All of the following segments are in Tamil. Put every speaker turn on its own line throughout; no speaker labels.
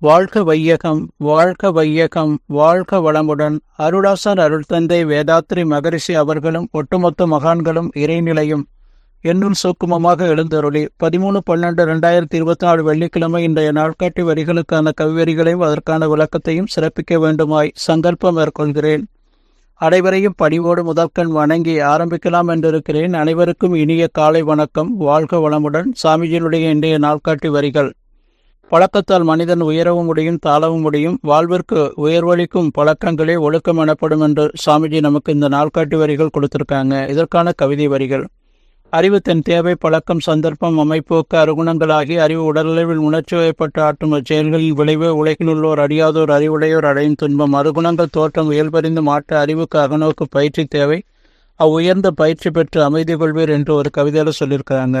வாழ்க வையகம் வாழ்க வையகம் வாழ்க வளமுடன். அருளாசர் அருள் தந்தை வேதாத்ரி மகரிஷி அவர்களும் ஒட்டுமொத்த மகான்களும் இறைநிலையும். என்னும் சூக்குமமாக எழுந்தருளி. பதிமூணு பன்னெண்டு ரெண்டாயிரத்தி இருபத்தி நாலு வெள்ளிக்கிழமை இன்றைய நாட்காட்டி வரிகளுக்கான கவிவரிகளையும் அதற்கான விளக்கத்தையும் சிறப்பிக்க வேண்டுமாய் சங்கல்பம் மேற்கொள்கிறேன். அனைவரையும் பணிவோடு முதற்கண் வணங்கி ஆரம்பிக்கலாம் என்றிருக்கிறேன். அனைவருக்கும் இனிய காலை வணக்கம். வாழ்க வளமுடன். சாமிஜியினுடைய இன்றைய நாட்காட்டி வரிகள். பழக்கத்தால் மனிதன் உயரவும் முடியும் தாழவும் முடியும் வாழ்விற்கு உயர்வளிக்கும் பழக்கங்களே ஒழுக்கம் எனப்படும் என்று சாமிஜி நமக்கு இந்த நாள்காட்டி வரிகள் கொடுத்திருக்காங்க. இதற்கான கவிதை வரிகள். அறிவு தன் தேவை பழக்கம் சந்தர்ப்பம் அமைப்போக்கு அருகுணங்களாகி அறிவு உடலளவில் உணர்ச்சி வயப்பட்டு ஆற்றும் செயல்களின் விளைவு உலகில் உள்ளோர் அறியாதோர் அறிவுடையோர் அடையும் துன்பம் அருகுணங்கள் தோற்றம் இயல்பறிந்து மாற்ற அறிவுக்கு அகநோக்கு பயிற்சி தேவை. அவ்வுயர்ந்த பயிற்சி பெற்று அமைதி கொள்வீர் என்று ஒரு கவிதையில் சொல்லியிருக்கிறாங்க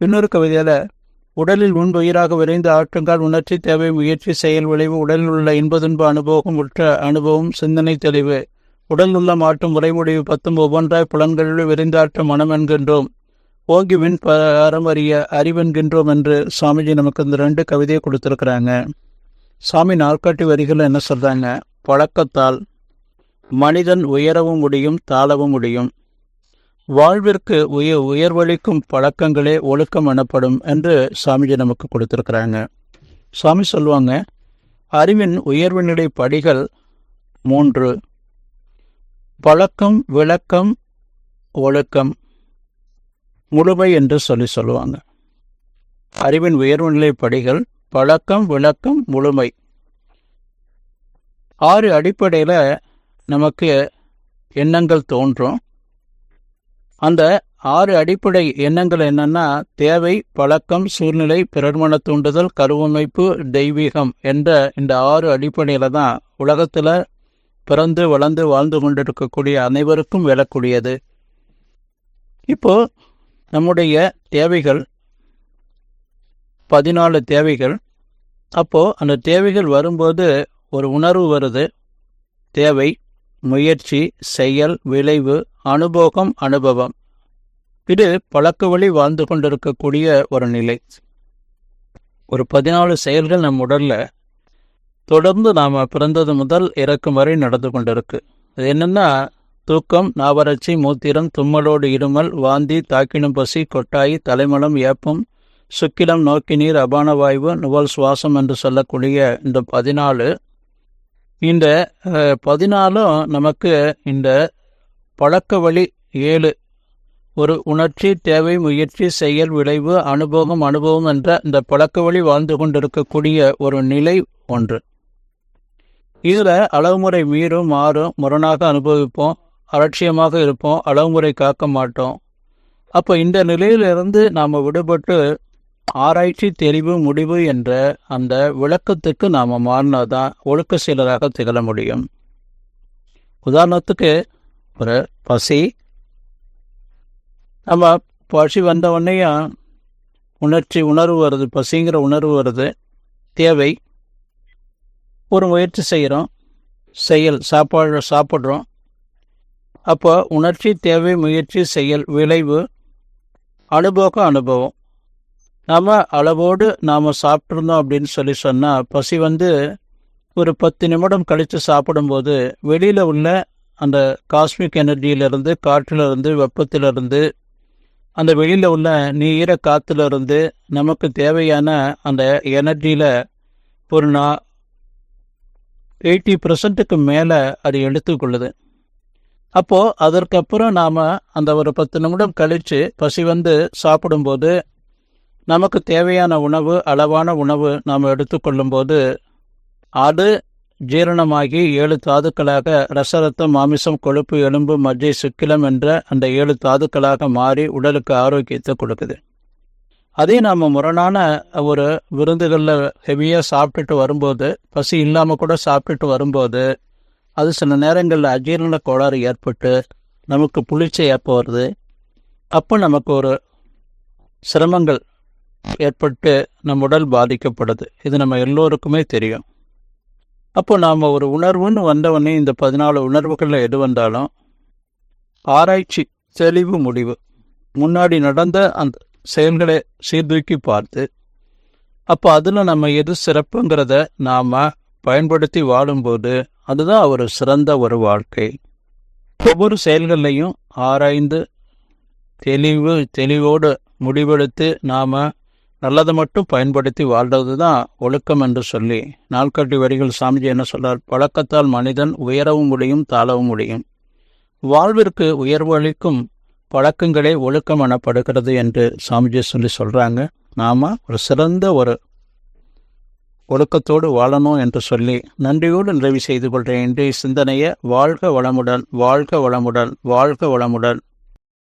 இன்னொரு கவிதையில் உடலில் உயிராக விரைந்து ஆற்றங்கால் உணர்ச்சி தேவை முயற்சி செயல் விளைவு உடலில் உள்ள இன்பதுன்ப அனுபவம் உற்ற அனுபவம் சிந்தனை தெளிவு. உடல் உள்ள மாற்றும் உறைமுடிவு பத்தும் ஒவ்வொன்றாய் புலன்களில் விரைந்தாற்ற மனம் என்கின்றோம். ஓங்கி விண் பாரம்பரிய அறிவென்கின்றோம் என்று சாமிஜி நமக்கு இந்த ரெண்டு கவிதையை கொடுத்துருக்குறாங்க. சாமி நாற்காட்டி வரிகள் என்ன சொல்கிறாங்க பழக்கத்தால் மனிதன் உயரவும் முடியும் தாழவும் முடியும். வாழ்விற்கு உய உயர்வளிக்கும் பழக்கங்களே ஒழுக்கம் எனப்படும் என்று சாமிஜி நமக்கு கொடுத்துருக்குறாங்க. சாமி சொல்லுவாங்க அறிவின் உயர்வு நிலை படிகள் மூன்று. பழக்கம் விளக்கம் ஒழுக்கம். முழுமை என்று சொல்லி சொல்லுவாங்க. அறிவின் உயர்வு நிலை படிகள் பழக்கம் விளக்கம் முழுமை. ஆறு அடிப்படையில் நமக்கு எண்ணங்கள் தோன்றும். அந்த ஆறு அடிப்படை எண்ணங்கள் என்னன்னா தேவை பழக்கம் சூழ்நிலை பிறர்மன தூண்டுதல் கருவமைப்பு தெய்வீகம் என்ற இந்த ஆறு அடிப்படையில் தான் உலகத்தில் பிறந்து வளர்ந்து வாழ்ந்து கொண்டிருக்கக்கூடிய அனைவருக்கும் விழக்கூடியது இப்போ நம்முடைய தேவைகள் பதினாலு தேவைகள். அப்போது அந்த தேவைகள் வரும்போது ஒரு உணர்வு வருது. தேவை முயற்சி செயல் விளைவு அனுபோகம் அனுபவம். இது பழக்க வழி வாழ்ந்து கொண்டிருக்கக்கூடிய ஒரு நிலை. ஒரு பதினாலு செயல்கள் நம் உடலில் தொடர்ந்து நாம் பிறந்தது முதல் இறக்கும் வரை நடந்து கொண்டிருக்கு. அது என்னென்னா தூக்கம் நாவரட்சி மூத்திரம் தும்மலோடு இருமல் வாந்தி தாக்கினும் பசி கொட்டாய் தலைமலம் ஏப்பம் சுக்கிலம் நோக்கி நீர் அபான வாய்வு நுவல் சுவாசம் என்று சொல்லக்கூடிய இந்த பதினாலு இந்த பதினாலும் நமக்கு இந்த பழக்க வழி ஏழு. ஒரு உணர்ச்சி தேவை முயற்சி செயல் விளைவு அனுபவம் அனுபவம் என்ற இந்த பழக்க வழி வாழ்ந்து கொண்டிருக்கக்கூடிய ஒரு நிலை ஒன்று. இதில் அளவுமுறை மீறும் மாறும் முரணாக அனுபவிப்போம் அலட்சியமாக இருப்போம் அளவுமுறை காக்க மாட்டோம். அப்போ இந்த நிலையிலிருந்து நாம் விடுபட்டு ஆராய்ச்சி தெளிவு முடிவு என்ற அந்த விளக்கத்துக்கு நாம் மாறினாதான் ஒழுக்க சீலராக திகழ முடியும். உதாரணத்துக்கு ஒரு பசி. நம்ம பசி வந்த உடனேயும் உணர்ச்சி உணர்வு வருது. பசிங்கிற உணர்வு வருது. தேவை. ஒரு முயற்சி செய்கிறோம் செயல் சாப்பாடு சாப்பிட்றோம். அப்போ உணர்ச்சி தேவை முயற்சி செயல் விளைவு அனுபவம் அனுபவம். நாம் அளவோடு நாம் சாப்பிட்ருந்தோம் அப்படின்னு சொல்லி சொன்னால் பசி வந்து ஒரு பத்து நிமிடம் கழித்து சாப்பிடும்போது வெளியில் உள்ள அந்த காஸ்மிக் எனர்ஜியிலிருந்து காற்றிலிருந்து வெப்பத்திலிருந்து அந்த வெளியில் உள்ள நீர காற்றுலேருந்து நமக்கு தேவையான அந்த எனர்ஜியில் ஒரு நான் எயிட்டி பர்சன்ட்டுக்கு மேலே அது எடுத்துக்கொள்ளுது அப்போது அதற்கப்புறம் நாம் அந்த ஒரு பத்து நிமிடம் கழித்து பசி வந்து சாப்பிடும்போது நமக்கு தேவையான உணவு அளவான உணவு நாம் எடுத்துக்கொள்ளும்போது அது ஜீரணமாகி ஏழு தாதுக்களாக ரசரத்தம் மாமிசம் கொழுப்பு எலும்பு மஜ்ஜை சுக்கிலம் என்ற அந்த ஏழு தாதுக்களாக மாறி உடலுக்கு ஆரோக்கியத்தை கொடுக்குது. அதே நாம் முரணான ஒரு விருந்துகளில் ஹெவியாக சாப்பிட்டுட்டு வரும்போது பசி இல்லாமல் கூட சாப்பிட்டுட்டு வரும்போது அது சில நேரங்களில் அஜீரண கோளாறு ஏற்பட்டு நமக்கு புளிச்சை ஏற்ப வருது அப்போ நமக்கு ஒரு சிரமங்கள் ஏற்பட்டு நம் உடல் பாதிக்கப்படுது. இது நம்ம எல்லோருக்குமே தெரியும். அப்போ நாம் ஒரு உணர்வுன்னு வந்தவொடனே இந்த பதினாலு உணர்வுகளில் எது வந்தாலும் ஆராய்ச்சி தெளிவு முடிவு. முன்னாடி நடந்த அந்த செயல்களை சீர்தூக்கி பார்த்து அப்போ அதில் நம்ம எது சிறப்புங்கிறத நாம் பயன்படுத்தி வாழும்போது அதுதான் ஒரு சிறந்த ஒரு வாழ்க்கை. ஒவ்வொரு செயல்கள்லையும் ஆராய்ந்து தெளிவு தெளிவோடு முடிவெடுத்து நாம் நல்லதை மட்டும் பயன்படுத்தி வாழ்றது தான் ஒழுக்கம் என்று சொல்லி நாள்காட்டி வரிகள் சாமிஜி என்ன சொல்றார்? பழக்கத்தால் மனிதன் உயரவும் முடியும் தாழவும் முடியும். வாழ்விற்கு உயர்வு அளிக்கும் பழக்கங்களே ஒழுக்கம் எனப்படுகிறது என்று சாமிஜி சொல்லி சொல்கிறாங்க நாம் ஒரு சிறந்த ஒரு ஒழுக்கத்தோடு வாழணும் என்று சொல்லி நன்றியோடு நிறைவு செய்து கொள்கிறேன் இன்றைய சிந்தனையை வாழ்க வளமுடன் வாழ்க வளமுடன் வாழ்க வளமுடன்.